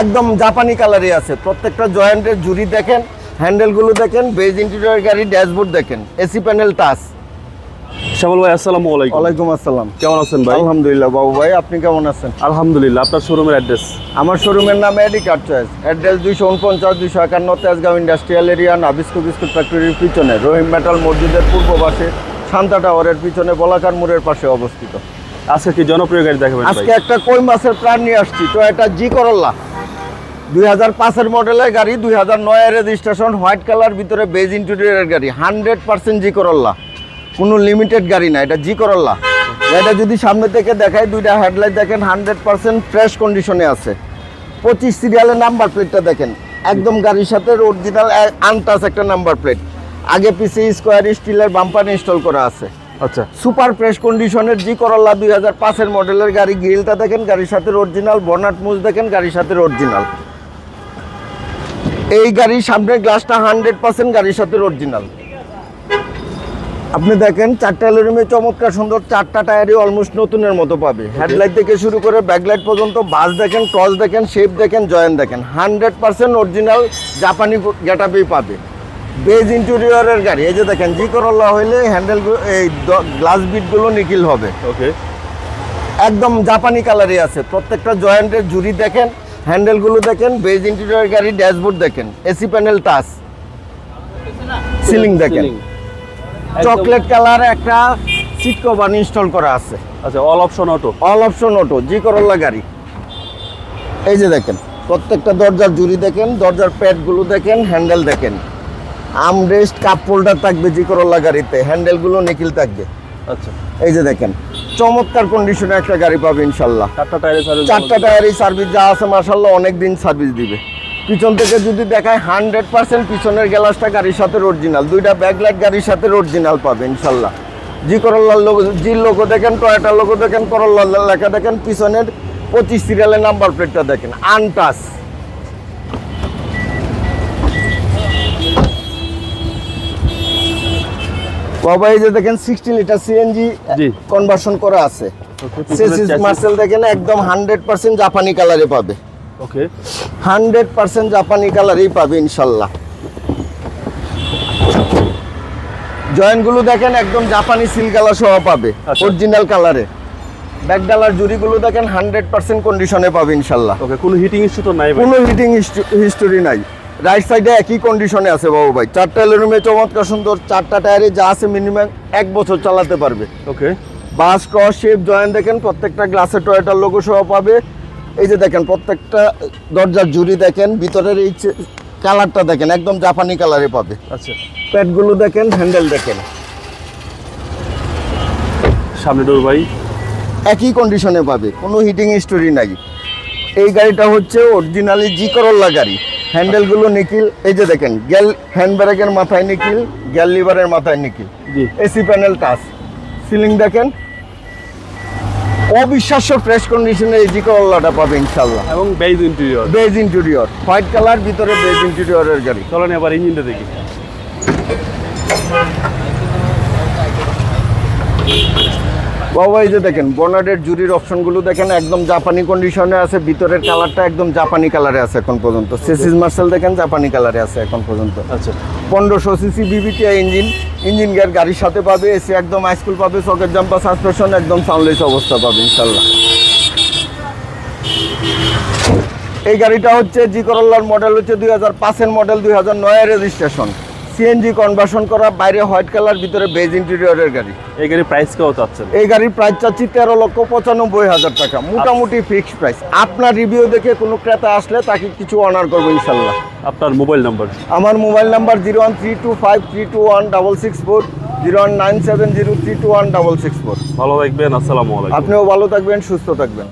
একদম জাপানি কালারই আছে। প্রত্যেকটা জয়েন্টের জুড়ি দেখেন হ্যান্ডেলগুলো দেখেন বেজ ইন্টেরিয়র গাড়ি ড্যাশবোর্ড দেখেন এসি প্যানেল টাচ শ্যামল ভাই আসসালামু আলাইকুম। ওয়ালাইকুম আসসালাম। কেমন আছেন ভাই? আলহামদুলিল্লাহ বাবু ভাই আপনি কেমন আছেন? আলহামদুলিল্লাহ আপনার শোরুমের অ্যাড্রেস আমার শোরুমের নাম এডি কার চয়েস অ্যাড্রেস দুইশো উনপঞ্চাশ দুইশো একান্ন Tejgaon industrial area Nabisco biscuit ফ্যাক্টরির পিছনে। রহিম মেটাল মসজিদের পূর্ব পাশে শান্তা টাওয়ারের পিছনে বলাকার মোড়ের পাশে অবস্থিত। আজকে কি জনপ্রিয় গাড়ি দেখাবেন আজকে একটা কই মাছের প্রাণ নিয়ে আসছি তো এটা জি করল্লা দুই হাজার পাঁচের মডেলের গাড়ি দুই হাজার নয়ের রেজিস্ট্রেশন হোয়াইট কালার ভিতরে বেজ ইন্টেরিয়রের গাড়ি। হান্ড্রেড পার্সেন্ট জি করল্লা কোনো লিমিটেড গাড়ি না এটা জি করল্লা এটা যদি সামনে থেকে দেখায় দুইটা হেডলাইট দেখেন হান্ড্রেড পার্সেন্ট ফ্রেশ কন্ডিশনে আছে। পঁচিশ সিরিয়ালের নাম্বার প্লেটটা দেখেন। একদম গাড়ির সাথে অরিজিনাল আনটাচ একটা নাম্বার প্লেট আগে পিছে স্কোয়ার স্টিলের বাম্পার ইনস্টল করা আছে। আচ্ছা। সুপার ফ্রেশ কন্ডিশনের জি করল্লা দুই হাজার পাঁচের মডেলের গাড়ি। গ্রিলটা দেখেন গাড়ির সাথে অরিজিনাল বনাট মুজ দেখেন গাড়ির সাথে অরিজিনাল এই গাড়ির সামনের গ্লাসটা হান্ড্রেড পার্সেন্ট গাড়ির সাথে অরিজিনাল আপনি দেখেন চারটা এলোরিমে চমৎকার সুন্দর চারটা টায়ারই অলমোস্ট নতুনের মতো পাবে। হেডলাইট থেকে শুরু করে ব্যাকলাইট পর্যন্ত বাস দেখেন টস দেখেন শেপ দেখেন জয়েন দেখেন হান্ড্রেড পার্সেন্ট অরিজিনাল জাপানি গেটাপেই পাবে। বেজ ইন্টেরিয়রের গাড়ি এই যে দেখেন জি করল্লা হইলে হ্যান্ডেল এই গ্লাস বিটগুলো নিখিল হবে। ওকে একদম জাপানি কালারই আছে প্রত্যেকটা জয়েন্টের জুড়ি দেখেন হ্যান্ডেলগুলো দেখেন বেজ ইন্টেরিয়র গাড়ি ড্যাশবোর্ড দেখেন এসি প্যানেল টাচ সিলিং দেখেন। চকলেট কালার একটা সিট কভার ইনস্টল করা আছে। আচ্ছা all option auto all option auto G Corolla গাড়ি। এই যে দেখেন প্রত্যেকটা দরজার জুড়ি দেখেন দরজার প্যাডগুলো দেখেন হ্যান্ডেল দেখেন। আমরেস্ট কাপ হোল্ডার থাকবে জি করল্লা গাড়িতে হ্যান্ডেলগুলো নিখিল থাকবে। আচ্ছা। এই যে দেখেন চমৎকার কন্ডিশনে একটা গাড়ি পাবে ইনশাল্লাহ। চারটা টায়ারই সার্ভিস যা আছে মার্শাল্লাহ অনেক দিন সার্ভিস দিবে। পিছন থেকে যদি দেখায় হান্ড্রেড পার্সেন্ট পিছনের গ্লাসটা গাড়ির সাথে অরিজিনাল দুইটা ব্যাকলাইট গাড়ির সাথে অরিজিনাল পাবে ইনশাল্লাহ জি করল্লার লোক জির লোগো দেখেন টয়টার লোগো দেখেন করল্লার লেখা দেখেন পিছনের পঁচিশ সিরিয়ালের নাম্বার প্লেটটা দেখেন। আনটাস বাবা এই যে দেখেন সিক্সটি লিটার সিএনজি। কনভার্সন করা আছে। সেসিস মার্সেল দেখেন একদম হান্ড্রেড পার্সেন্ট জাপানি কালারে পাবে। ওকে হান্ড্রেড পার্সেন্ট জাপানি কালারেই পাবে ইনশাল্লাহ। জয়েন্টগুলো দেখেন একদম জাপানি সিল কালার সহ পাবে। অরিজিনাল কালারে ব্যাক ডালার জুড়িগুলো দেখেন হান্ড্রেড পার্সেন্ট কন্ডিশনে পাবে ইনশাল্লাহ। ওকে কোনো হিটিং ইস্যু তো নাই ভাই? কোনো হিটিং হিস্টোরি নাই। রাইট সাইডে একই কন্ডিশনে আছে বাবু ভাই। চারটা এলোরুমে চমৎকার সুন্দর চারটা টায়ারে যা আছে মিনিমাম এক বছর চালাতে পারবে। ওকে বাস ক্রস শেপ জয়েন্ট দেখেন প্রত্যেকটা গ্লাসে টয়টার লোগো সহ পাবে। এই যে দেখেন প্রত্যেকটা দরজার জুড়ি দেখেন ভিতরের এই কালারটা দেখেন একদম জাপানি কালারে পাবে। আচ্ছা। প্যাডগুলো দেখেন হ্যান্ডেল দেখেন। সামনে ডোর ভাই। একই কন্ডিশনে পাবে কোনো হিটিং স্টোরি নাই। এই গাড়িটা হচ্ছে অরিজিনালি জি করল্লা গাড়ি। হ্যান্ডেলগুলো নিখিল এই যে দেখেন গ্যাল হ্যান্ড ব্রেকের মাথায় নিখিল গ্যাল লিভারের মাথায় Nikhil ji. AC panel touch. Ceiling দেখেন অবিশ্বাস্য ফ্রেশ কন্ডিশনে এই জি করল্লাটা পাবে ইনশাল্লাহ এবং beige interior beige interior white colour ভিতরে বেজ ইন্টেরিয়রের গাড়ি। চলেন এবার ইঞ্জিনটা দেখি। বাবা এই যে দেখেন বনার্ডের জুরির অপশনগুলো দেখেন একদম জাপানি কন্ডিশনে আছে ভিতরের কালারটা একদম জাপানি কালারে আছে এখন পর্যন্ত। সেসিস মার্সেল দেখেন জাপানি কালারে আছে এখন পর্যন্ত। আচ্ছা। পনেরোশো CC VVTI engine engine gear গাড়ির সাথে পাবে এসে একদম হাইস্কুল পাবে সকেট জাম্পার সাসপেনশন একদম সাউন্ডলেস অবস্থা পাবে ইনশাল্লাহ এই গাড়িটা হচ্ছে জি করল্লার মডেল হচ্ছে দুই হাজার পাঁচের মডেল দুই হাজার নয়ের রেজিস্ট্রেশন সিএনজি কনভার্সন করা বাইরে হোয়াইট কালার ভিতরে বেজ ইন্টেরিয়রের গাড়ি। এই গাড়ির প্রাইস কেউ চাচ্ছেন? এই গাড়ির প্রাইস চাচ্ছি তেরো লক্ষ পঁচানব্বই হাজার টাকা। মোটামুটি ফিক্সড প্রাইস আপনার রিভিউ দেখে কোনো ক্রেতা আসলে তাকে কিছু অনার করব ইনশাল্লাহ। আপনার মোবাইল নাম্বার আমার mobile number zero one three two five three two one double six four zero one nine seven zero three two one double six four. ভালো থাকবেন আসসালামু আলাইকুম। আপনিও ভালো থাকবেন সুস্থ থাকবেন।